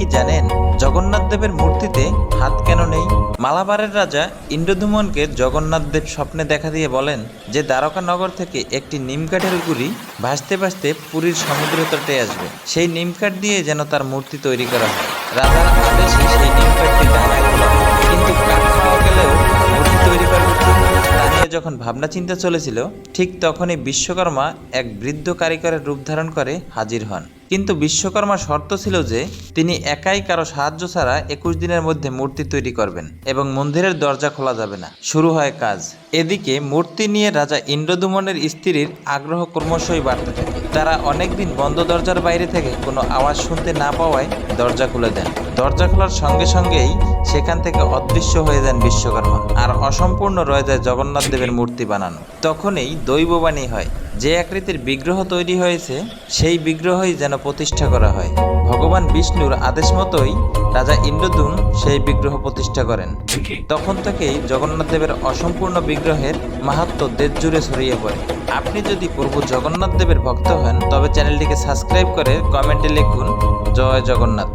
কি জানেন? জগন্নাথ দেবের মূর্তিতে হাত কেন নেই? মালাবারের রাজা ইন্দ্রধুমনকে জগন্নাথ দেব স্বপ্নে দেখা দিয়ে বলেন যে দ্বারকা নগর থেকে একটি নিমকাঠের গুড়ি ভাসতে ভাসতে পুরীর সমুদ্র তটে আসবে। সেই নিমকাঠ দিয়ে যেন তার মূর্তি তৈরি করা হয়। রাজার আদেশে সেই নিমকাঠটি কিন্তু যখন ভাবনা চিন্তা চলেছিল, ঠিক তখনই বিশ্বকর্মা এক বৃদ্ধ কারিগরের রূপ ধারণ করে হাজির হন। কিন্তু বিশ্বকর্মার শর্ত ছিল যে তিনি একাই কারও সাহায্য ছাড়া একুশ দিনের মধ্যে মূর্তি তৈরি করবেন এবং মন্দিরের দরজা খোলা যাবে না। শুরু হয় কাজ। এদিকে মূর্তি নিয়ে রাজা ইন্দ্রদুমনের স্ত্রীর আগ্রহ ক্রমশই বাড়তে থাকে। তারা অনেকদিন বন্ধ দরজার বাইরে থেকে কোনো আওয়াজ শুনতে না পাওয়ায় দরজা খুলে দেন। দরজা খোলার সঙ্গে সঙ্গেই সেখান থেকে অদৃশ্য হয়ে যান বিশ্বকর্মা আর অসম্পূর্ণ রয়ে যায় জগন্নাথ দেবের মূর্তি বানানো। তখনই দৈববাণী হয়। যে আকৃতির বিগ্রহ তৈরি হয়েছে, সেই বিগ্রহই যেন প্রতিষ্ঠা করা হয়। ভগবান বিষ্ণুর আদেশ মতোই রাজা ইন্দ্রদুন সেই বিগ্রহ প্রতিষ্ঠা করেন। তখন থেকেই জগন্নাথ দেবের অসম্পূর্ণ বিগ্রহের মাহাত্ম দেশ জুড়ে ছড়িয়ে পড়ে। আপনি যদি প্রভু জগন্নাথ দেবের ভক্ত হন, তবে চ্যানেলটিকে সাবস্ক্রাইব করে কমেন্টে লিখুন, জয় জগন্নাথ।